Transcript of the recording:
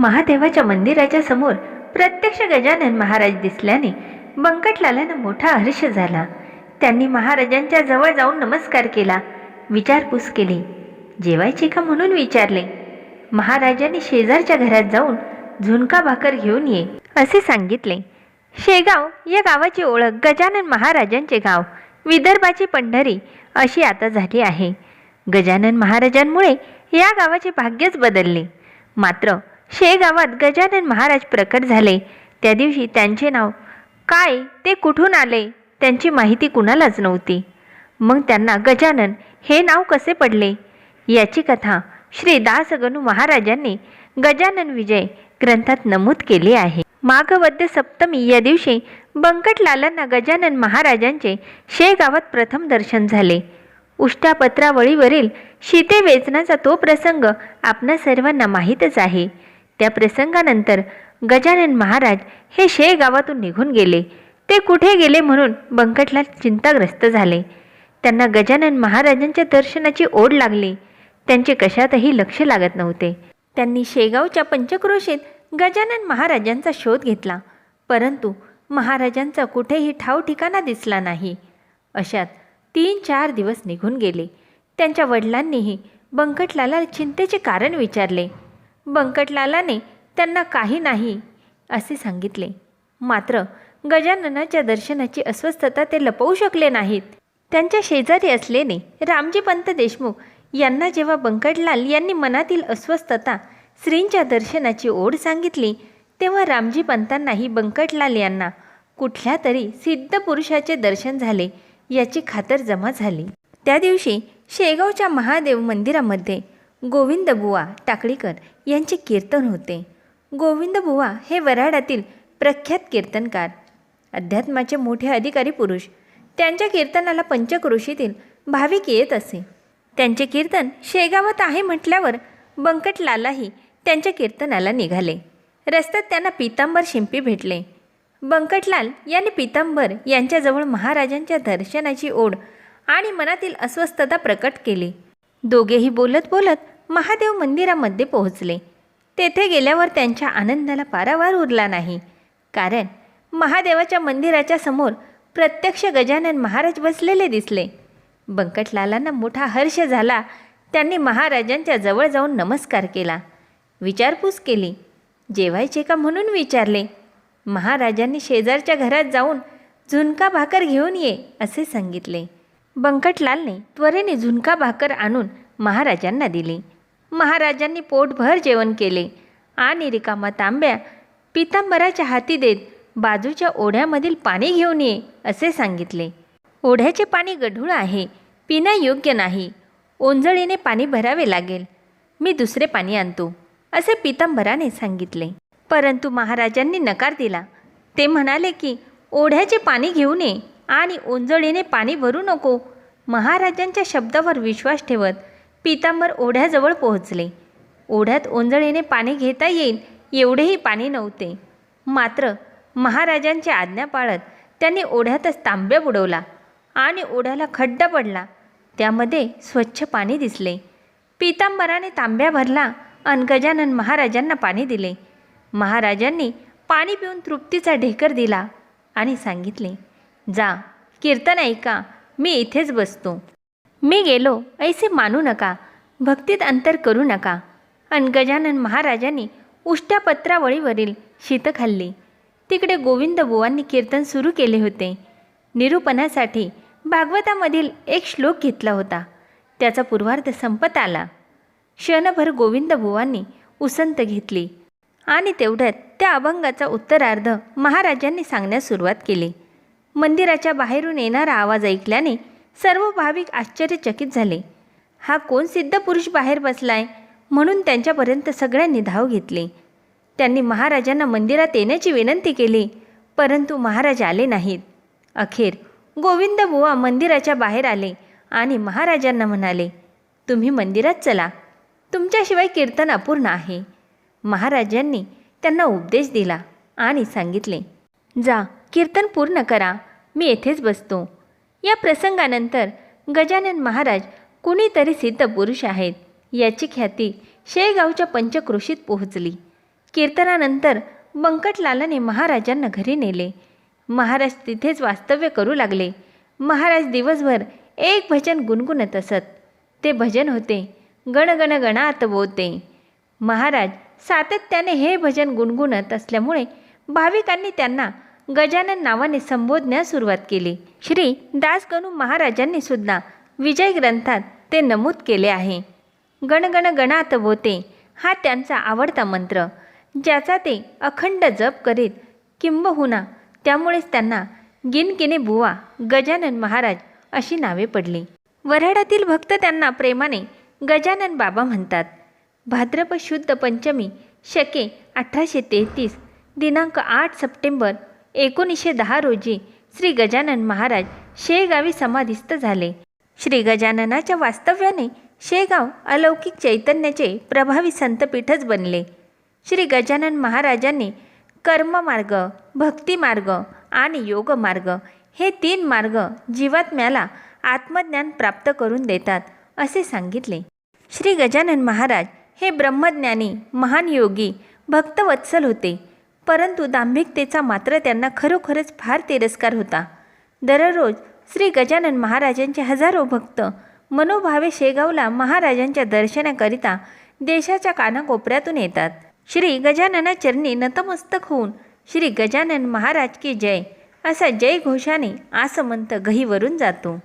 महादेवाच्या मंदिराच्या समोर प्रत्यक्ष गजानन महाराज दिसल्याने बंकटलालानं मोठा हर्ष झाला. त्यांनी महाराजांच्या जवळ जाऊन नमस्कार केला. विचारपूस केली. जेवायचे का म्हणून विचारले? महाराजांनी शेजारच्या घरात जाऊन झुणका भाकर घेऊन ये असे सांगितले. शेगाव या गावाची ओळख गजानन महाराजांचे गाव विदर्भाची पंढरी अशी आता झाली आहे. गजानन महाराजांमुळे या गावाचे भाग्यच बदलले. मात्र शेगावात गजानन महाराज प्रकट झाले. त्या दिवशी त्यांचे नाव काय ते कुठून आले त्यांची माहिती कुणालाच नव्हती. मग त्यांना गजानन हे नाव कसे पडले? याची कथा श्री दासगणू महाराजांनी गजानन विजय ग्रंथात नमूद केली आहे. माघवद्य सप्तमी या दिवशी बंकटलालांना गजानन महाराजांचे शेगावात प्रथम दर्शन झाले. उष्टापत्रावळीवरील शीते वेचनाचा तो प्रसंग आपणा सर्वांना माहीतच आहे. त्या प्रसंगानंतर गजानन महाराज हे शेगावातून निघून गेले. ते कुठे गेले म्हणून बंकटलाल चिंताग्रस्त झाले. त्यांना गजानन महाराजांच्या दर्शनाची ओढ लागली. त्यांचे कशातही लक्ष लागत नव्हते. त्यांनी शेगावच्या पंचक्रोशीत गजानन महाराजांचा शोध घेतला. परंतु महाराजांचा कुठेही ठाव ठिकाणा दिसला नाही. अशात तीन चार दिवस निघून गेले. त्यांच्या वडिलांनीही बंकटलाला चिंतेचे कारण विचारले. बंकटलालाने त्यांना काही नाही असे सांगितले. मात्र गजाननाच्या दर्शनाची अस्वस्थता ते लपवू शकले नाहीत. त्यांच्या शेजारी असलेले रामजी पंत देशमुख यांना जेव्हा बंकटलाल यांनी मनातील अस्वस्थता श्रींच्या दर्शनाची ओढ सांगितली तेव्हा रामजी पंतांनाही बंकटलाल यांना कुठल्या तरी सिद्ध पुरुषाचे दर्शन झाले याची खातर जमा झाली. त्या दिवशी शेगावच्या महादेव मंदिरामध्ये गोविंदबुवा टाकळीकर यांचे कीर्तन होते. गोविंदबुवा हे वराडातील प्रख्यात कीर्तनकार अध्यात्माचे मोठे अधिकारी पुरुष. त्यांच्या कीर्तनाला पंचक्रोशीतील भाविक येत असे. त्यांचे कीर्तन शेगावात आहे म्हटल्यावर बंकटलालाही त्यांच्या कीर्तनाला निघाले. रस्त्यात त्यांना पितांबर शिंपी भेटले. बंकटलाल यांनी पितांबर यांच्याजवळ महाराजांच्या दर्शनाची ओढ आणि मनातील अस्वस्थता प्रकट केली. दोघेही बोलत बोलत महादेव मंदिरामध्ये पोहोचले. तेथे गेल्यावर त्यांच्या आनंदाला पारावार उरला नाही. कारण महादेवाच्या मंदिराच्या समोर प्रत्यक्ष गजानन महाराज बसलेले दिसले. बंकटलालांना मोठा हर्ष झाला. त्यांनी महाराजांच्या जवळ जाऊन नमस्कार केला. विचारपूस केली. जेवायचे का म्हणून विचारले. महाराजांनी शेजारच्या घरात जाऊन झुणका भाकर घेऊन ये असे सांगितले. बंकटलालने त्वरेने झुणका भाकर आणून महाराजांना दिली. महाराजांनी पोटभर जेवण केले. आणि रिकामा तांब्या पितांबराच्या हाती देत बाजूच्या ओढ्यामधील पाणी घेऊन ये असे सांगितले. ओढ्याचे पाणी गढूळ आहे पिण्यायोग्य नाही. ओंजळीने पाणी भरावे लागेल. मी दुसरे पाणी आणतो असे पितांबराने सांगितले. परंतु महाराजांनी नकार दिला. ते म्हणाले की ओढ्याचे पाणी घेऊ नये आणि ओंजळीने पाणी भरू नको. महाराजांच्या शब्दावर विश्वास ठेवत पितांबर ओढ्याजवळ पोहोचले. ओढ्यात ओंजळीने पाणी घेता येईल एवढेही पाणी नव्हते. मात्र महाराजांची आज्ञा पाळत त्यांनी ओढ्यातच तांब्या बुडवला आणि ओढ्याला खड्डा पडला. त्यामध्ये स्वच्छ पाणी दिसले. पितांबराने तांब्या भरला आणि गजानन महाराजांना पाणी दिले. महाराजांनी पाणी पिऊन तृप्तीचा ढेकर दिला आणि सांगितले जा कीर्तन ऐका मी इथेच बसतो. मी गेलो ऐसे मानू नका भक्तीत अंतर करू नका. अन गजानन महाराजांनी उष्ट्या पत्रावळीवरील शीत खाल्ली तिकडे गोविंद बुवांनी कीर्तन सुरू केले होते. निरूपणासाठी भागवतामधील एक श्लोक घेतला होता. त्याचा पूर्वार्ध संपत आला. क्षणभर गोविंद बुवांनी उसंत घेतली. आणि तेवढ्यात त्या अभंगाचा उत्तरार्ध महाराजांनी सांगण्यास सुरुवात केली. मंदिराच्या बाहेरून येणारा आवाज ऐकल्याने सर्व भाविक आश्चर्यचकित झाले. हा कोण सिद्ध पुरुष बाहेर बसलाय? म्हणून त्यांच्यापर्यंत सगळ्यांनी धाव घेतली. त्यांनी महाराजांना मंदिरात येण्याची विनंती केली परंतु महाराज आले नाहीत. अखेर गोविंद बुवा मंदिराच्या बाहेर आले आणि महाराजांना म्हणाले तुम्ही मंदिरात चला. तुमच्याशिवाय कीर्तन अपूर्ण आहे. महाराजांनी त्यांना उपदेश दिला आणि सांगितले जा कीर्तन पूर्ण करा. मी येथेच बसतो. या प्रसंगानंतर गजानन महाराज कुणीतरी सिद्ध पुरुष आहेत. याची ख्याती शेगावच्या पंचक्रोशीत पोहोचली. कीर्तनानंतर बंकटलालाने महाराजांना घरी नेले. महाराज तिथेच वास्तव्य करू लागले. महाराज दिवसभर एक भजन गुणगुणत असत. ते भजन होते गण गणात बोते. महाराज सातत्याने हे भजन गुणगुणत असल्यामुळे भाविकांनी त्यांना गजानन नावाने संबोधण्यास सुरुवात केली. श्री दासगणू महाराजांनी सुद्धा विजय ग्रंथात ते नमूद केले आहे. गणगण गणात बोते हा त्यांचा आवडता मंत्र. ज्याचा ते अखंड जप करीत किंबहुना त्यामुळेच त्यांना गिनकिने बुवा गजानन महाराज अशी नावे पडली. वऱ्हाडातील भक्त त्यांना प्रेमाने गजानन बाबा म्हणतात भाद्रपद शुद्ध पंचमी शके अठराशे तेहतीस दिनांक आठ सप्टेंबर एकोणीसशे दहा रोजी श्री गजानन महाराज शेगावी समाधिस्थ झाले. श्री गजाननाच्या वास्तव्याने शेगाव अलौकिक चैतन्याचे प्रभावी संतपीठच बनले. श्री गजानन महाराजांनी कर्ममार्ग भक्तिमार्ग आणि योगमार्ग हे तीन मार्ग जीवात्म्याला आत्मज्ञान प्राप्त करून देतात असे सांगितले. श्री गजानन महाराज हे ब्रह्मज्ञानी महान योगी भक्तवत्सल होते. परंतु दांभिकतेचा मात्र त्यांना खरोखरच फार तिरस्कार होता. दररोज श्री गजानन महाराजांचे हजारो भक्त मनोभावे शेगावला महाराजांच्या दर्शनाकरिता देशाच्या कानाकोपऱ्यातून येतात. श्री गजानना चरणी नतमस्तक होऊन श्री गजानन महाराज की जय असा जय घोषाने आसमंत गहीवरून जातो.